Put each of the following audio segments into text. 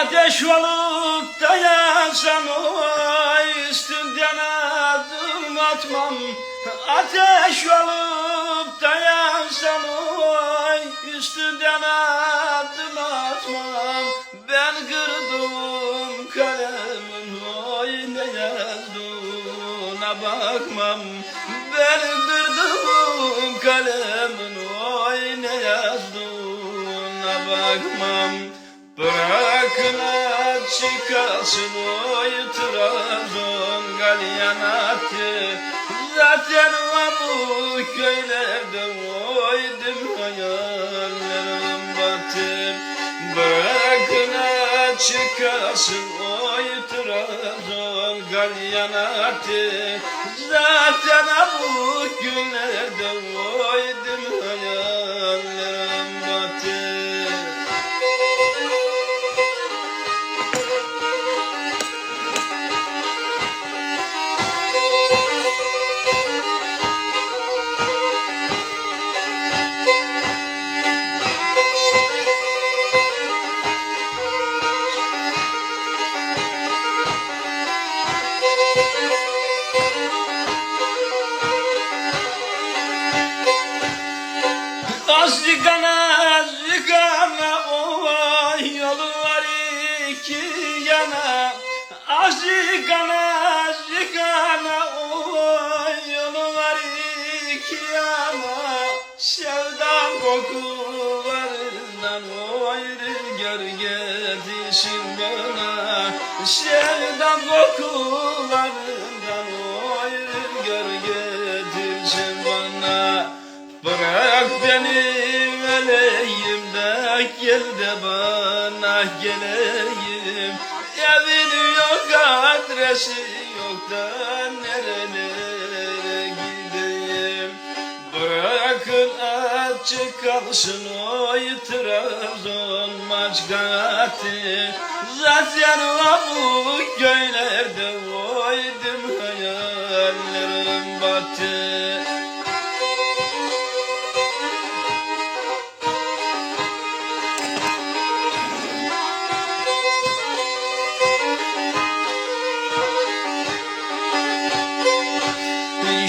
Ateş olup da yansam Üstünden adım atmam. Ateş olup da yansam Üstünden adım atmam. Ben kırdım kalemin oy Ne yazdığına bakmam. Ben kırdım kalemin oy Ne yazdığına bakmam Bırakın çıkasın oy Trabzon galyanatı. Zaten var bu köylerde oydim hayallerim batır Bırakın çıkasın oy Trabzon galyanatı. Zaten bu günlerde oydim Az yıkana oy yolu var iki yana. Az yıkana oy yolu var iki yana. Sevdam kokularından oy rüzgar getirsin bana Sevdam kokularından oy rüzgar getirsin bana Bırak beni öleyim de gel de bana geleyim. Evin yok adresi yok da nerelere gideyim? Bırakın açık kalsın oy Trabzon maçkati Zaten var bu köylerde oydum hayallerim battı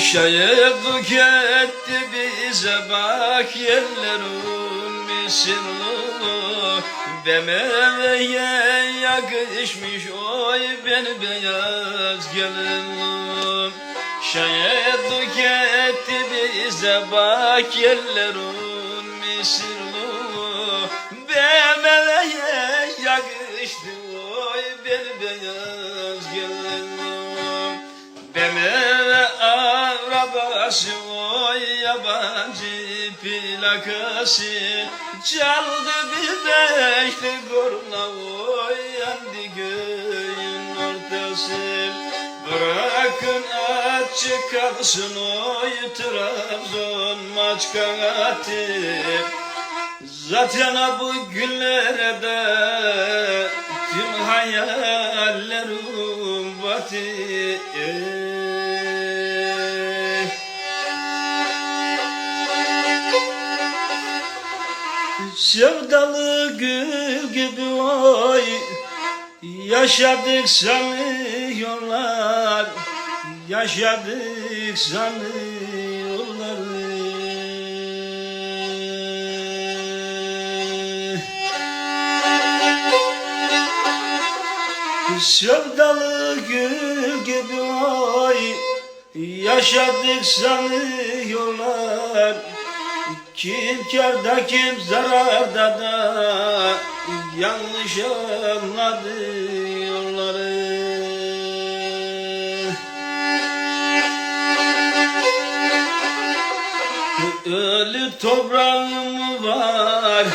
Şayet etti bize bak yerlerin misillu Bemeğe yakışmış oy ben beyaz gelinim Şayet etti bize bak yerlerin misillu Bemeğe yakıştı oy ben beyaz gelinim Bemere arabası oy yabancı plakası. Çaldı bir beşli korna oy yandı göğün ortası. Bırakın açık kalsın oy Trabzon maçkatı Zaten bu günlerde tüm hayallerim batı Sevdalı gül gibi oy Yaşadık sanıyorlar Yaşadık sanıyorlar. Sevdalı gül gibi oy Yaşadık sanıyorlar Kim kârda kim zararda da Yanlış anladı yolları. Ölü toprağım var?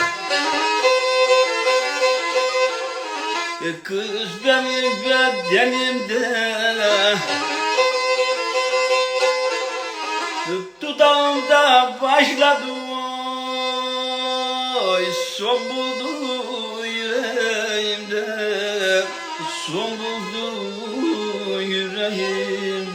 E Kız benim bedenimde. Dudağımda başladı Son buldu yüreğimde Son buldu yüreğimde